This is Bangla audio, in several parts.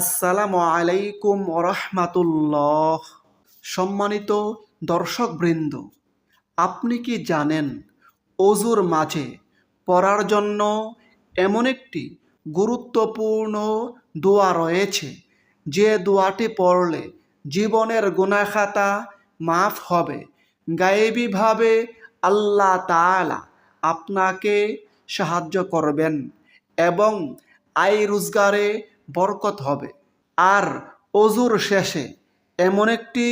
আসসালামু আলাইকুম রহমাতুল্লাহ। সম্মানিত দর্শকবৃন্দ, আপনি কি জানেন অজুর মাঝে পড়ার জন্য এমন একটি গুরুত্বপূর্ণ দোয়া রয়েছে? যে দোয়াটি পড়লে জীবনের গুনাখাতা মাফ হবে। গায়েবীভাবে আল্লাহ তাআলা আপনাকে সাহায্য করবেন এবং আয় রোজগারে বরকত হবে। আর অজুর শেষে এমন একটি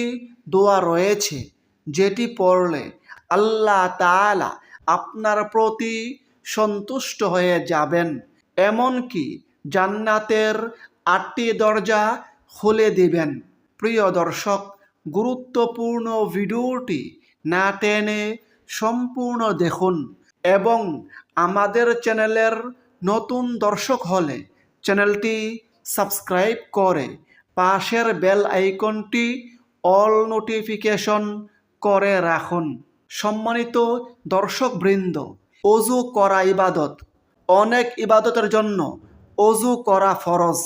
দোয়া রয়েছে, যেটি পড়লে আল্লাহ তাআলা আপনার প্রতি সন্তুষ্ট হয়ে যাবেন। এমনকি জান্নাতের আটটি দরজা খুলে দিবেন। প্রিয় দর্শক, গুরুত্বপূর্ণ ভিডিওটি না টেনে সম্পূর্ণ দেখুন এবং আমাদের চ্যানেলের নতুন দর্শক হলে চ্যানেলটি সাবস্ক্রাইব করে পাশের বেল আইকনটি অল নোটিফিকেশন করে রাখুন। সম্মানিত দর্শকবৃন্দ, অজু করা ইবাদত। অনেক ইবাদতের জন্য অজু করা ফরজ।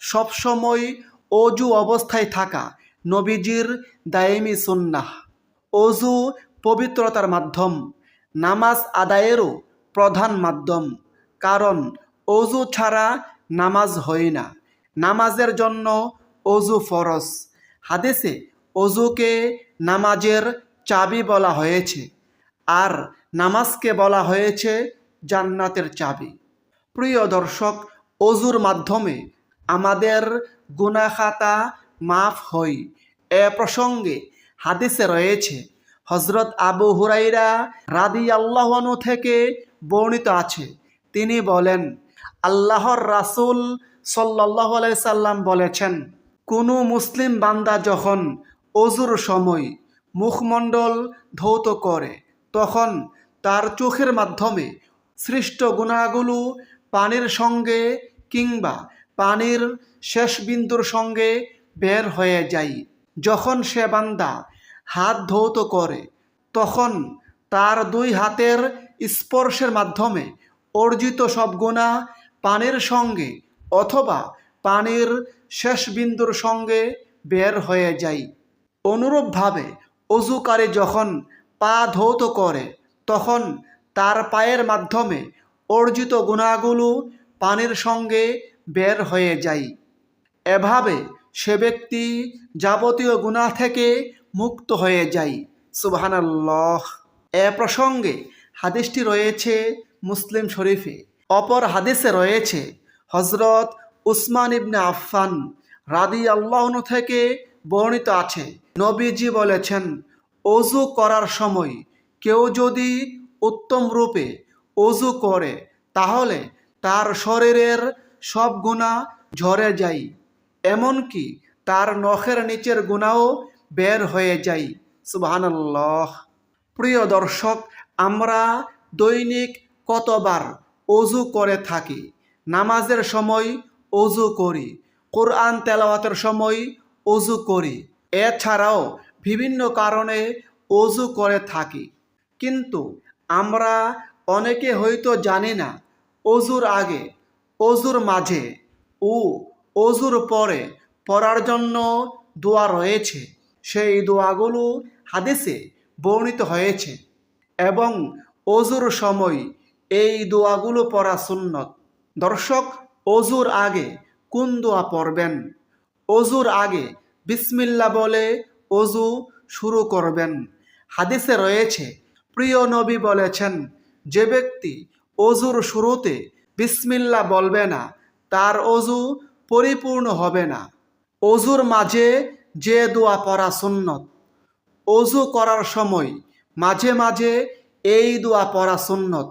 সবসময় অজু অবস্থায় থাকা নবীজির দায়েমি সুন্নাহ। অজু পবিত্রতার মাধ্যম, নামাজ আদায়েরও প্রধান মাধ্যম। কারণ অজু ছাড়া নামাজ হয় না। নামাজের জন্য অজু ফরজ। হাদিসে অজুকে নামাজের চাবি বলা হয়েছে আর নামাজকে বলা হয়েছে জান্নাতের চাবি। প্রিয় দর্শক, অজুর মাধ্যমে আমাদের গুনাখাতা মাফ হই এ প্রসঙ্গে হাদিসে রয়েছে হজরত আবু হুরাইরা রাদি আল্লাহনু থেকে বর্ণিত আছে। তিনি বলেন আল্লাহর রাসুল সাল্লাহ সাল্লাম বলেছেন, কোনো মুসলিম বান্দা যখন অজুর সময় মুখমণ্ডল ধৌত করে, তখন তার চোখের মাধ্যমে সৃষ্ট গুণাগুলো পানির সঙ্গে কিংবা পানির শেষ বিন্দুর সঙ্গে বের হয়ে যায়। যখন সে বান্দা হাত ধৌত করে, তখন তার দুই হাতের স্পর্শের মাধ্যমে অর্জিত সব গুণা পানির সঙ্গে অথবা পানের শেষ বিন্দুর সঙ্গে বের হয়ে যায় অনুরূপভাবে অজুকারী যখন পা ধৌত করে, তখন তার পায়ের মাধ্যমে অর্জিত গুণাগুলো পানির সঙ্গে বের হয়ে যায় এভাবে সে ব্যক্তি যাবতীয় গুণা থেকে মুক্ত হয়ে যায় সুবহানাল্লাহ। এ প্রসঙ্গে হাদিসটি রয়েছে মুসলিম শরীফে। অপর হাদিসে রয়েছে হজরত উসমান ইবনে আফফান রাদি আল্লাহন থেকে বর্ণিত আছে। নবীজি বলেছেন অজু করার সময় কেউ যদি উত্তম রূপে অজু করে, তাহলে তার শরীরের সব গুণা ঝরে যায়, এমনকি তার নখের নিচের গুণাও বের হয়ে যায়। সুবহানাল্লাহ। প্রিয় দর্শক, আমরা দৈনিক কতবার অজু করে থাকি। নামাজের সময় অজু করি। কোরআন তেলাওয়াতের সময় অজু করি। এছাড়াও বিভিন্ন কারণে অজু করে থাকি। কিন্তু আমরা অনেকে হয়তো জানি না, অজুর আগে, অজুর মাঝে ও অজুর পরে পড়ার জন্য দোয়া রয়েছে। সেই দোয়াগুলো হাদিসে বর্ণিত হয়েছে এবং অজুর সময় এই দোয়াগুলো পড়া সুন্নত। দর্শক, অজুর আগে কোন দোয়া পড়বেন? অজুর আগে বিসমিল্লা বলে অজু শুরু করবেন। হাদিসে রয়েছে, প্রিয় নবী বলেছেন, যে ব্যক্তি অজুর শুরুতে বিসমিল্লা বলবে না, তার অজু পরিপূর্ণ হবে না। অজুর মাঝে যে দোয়া পড়া সুন্নত। অজু করার সময় মাঝে মাঝে এই দোয়া পড়া সুন্নত।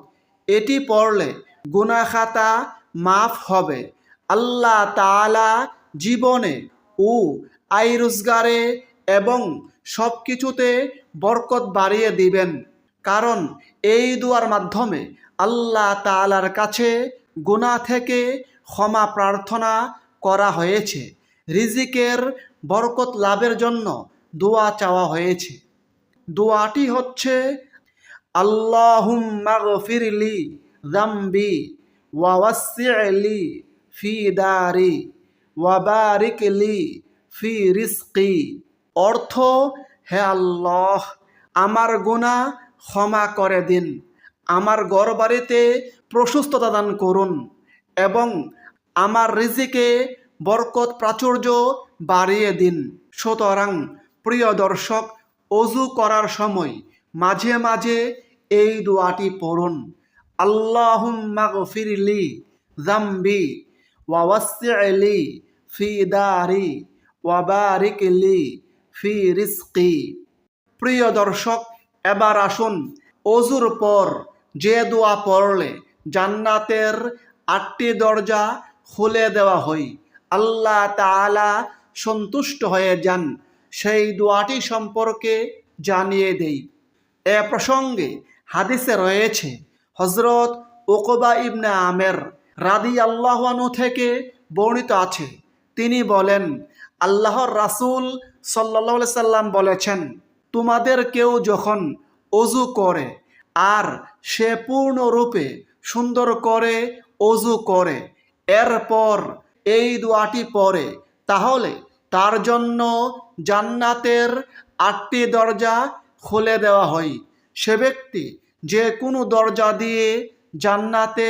এটি পড়লে গুনাখাতা মাফ হবে। আল্লাহ তাআলা জীবনে ও আয় রোজগারে এবং সব কিছুতে বরকত বাড়িয়ে দিবেন। কারণ এই দুয়ার মাধ্যমে আল্লাহ তাআলার কাছে গুনাহ থেকে ক্ষমা প্রার্থনা করা হয়েছে। রিজিকের বরকত লাভের জন্য দোয়া চাওয়া হয়েছে। দোয়াটি হচ্ছে জাম্বি ওয়াওয়াসি'লি ফি দারি ওয়াবারিক লি ফি রিস্কি অর্থ, হে আল্লাহ, আমার গুনাহ ক্ষমা করে দিন। আমার গড়বাড়িতে প্রশস্ততা দান করুন এবং আমার রিজিকে বরকত প্রাচুর্য বাড়িয়ে দিন। সুতরাং, প্রিয় দর্শক, অজু করার সময় মাঝে মাঝে এই দোয়াটি পড়ুন। আল্লাহুম্মা গফিরলি জাম্বি ওয়াওয়াসি'লি ফি দারি ওয়াবারিকলি ফি রিজকি। প্রিয় দর্শক, এবার আসুন অজুর পর যে দোয়া পড়লে জান্নাতের আটটি দরজা খুলে দেওয়া হয়, আল্লাহ তাআলা সন্তুষ্ট হয়ে যান। সেই দোয়াটি সম্পর্কে জানিয়ে দেই। এ প্রসঙ্গে হাদিসে রয়েছে হজরত ওকবা ইবনে আমের রাদি আল্লাহানু থেকে বর্ণিত আছে। তিনি বলেন, আল্লাহর রাসূল সাল্লাহ সাল্লাম বলেছেন, তোমাদের কেউ যখন অজু করে, আর সে পূর্ণরূপে সুন্দর করে অজু করে, এরপর এই দোয়াটি পড়ে, তাহলে তার জন্য জান্নাতের আটটি দরজা খুলে দেওয়া হয়। সে ব্যক্তি যে কোনো দরজা দিয়ে জান্নাতে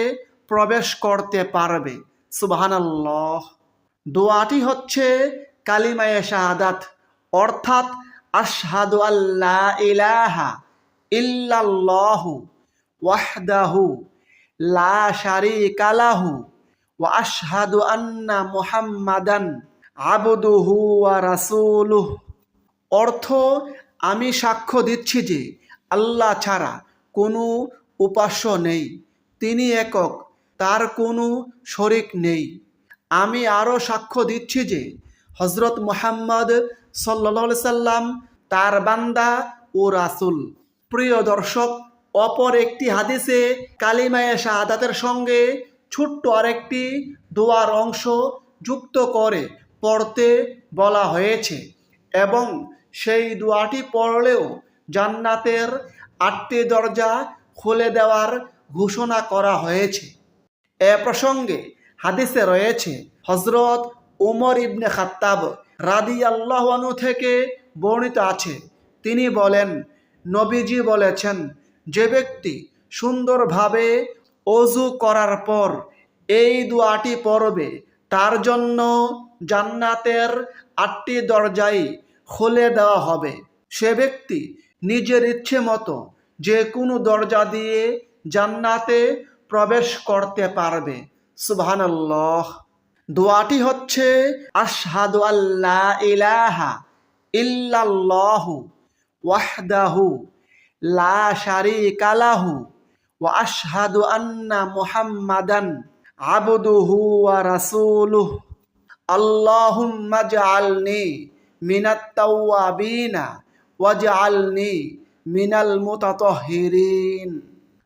প্রবেশ করতে পারবে। সুবহানাল্লাহ। দোয়াটি হচ্ছে কালিমায়ে শাহাদাত, অর্থাৎ আশহাদু আল্লাহ ইলাহা ইল্লাল্লাহু ওয়াহদাহু লা শারীকা লাহু ওয়া আশহাদু আন্না মুহাম্মাদান আবদুহু ওয়া রাসূলুহ। অর্থ আমি সাক্ষ্য দিচ্ছি যে আল্লাহ ছাড়া কোনো উপাস্য নেই। তিনি একক, তার কোনো শরিক নেই। আমি আরও সাক্ষ্য দিচ্ছি যে হজরত মোহাম্মদ সাল্লা সাল্লাম তার বান্দা ও রাসুল। প্রিয় দর্শক, অপর একটি হাদিসে কালিমায়ে শাহাদাতের সঙ্গে ছোট্ট আরেকটি দোয়ার অংশ যুক্ত করে পড়তে বলা হয়েছে এবং সেই দোয়াটি পড়লেও জান্নাতের আটটি দরজা খুলে দেওয়ার ঘোষণা করা হয়েছে। এ প্রসঙ্গে হাদিসে রয়েছে হজরত উমর ইবনে খাত্তাব রাদি আল্লাহানু থেকে বর্ণিত আছে। তিনি বলেন, নবীজি বলেছেন, যে ব্যক্তি সুন্দরভাবে অজু করার পর এই দোয়াটি পড়বে, তার জন্য জান্নাতের আটটি দরজাই খুলে দেওয়া হবে। সে ব্যক্তি নিজের ইচ্ছে মতো যে কোনো দরজা দিয়ে জান্নাতে প্রবেশ করতে পারবে। সুবহানাল্লাহ। দোয়াটি হচ্ছে, আশহাদু আল্লাহ ইলাহা ইল্লাল্লাহু ওয়াহদাহু লা শারীকা লাহু ওয়া আশহাদু আন্না মুহাম্মাদান আবদুহু ওয়া রাসূলুহ। আল্লাহুম্মা জাআলনি মিনাল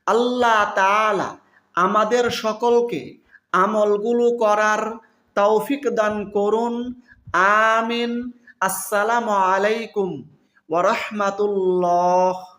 আল্লাহ তালা আমাদের সকলকে আমলগুলো করার তৌফিক দান করুন। আমিন। আসসালামু আলাইকুম ওয়া রাহমাতুল্লাহ।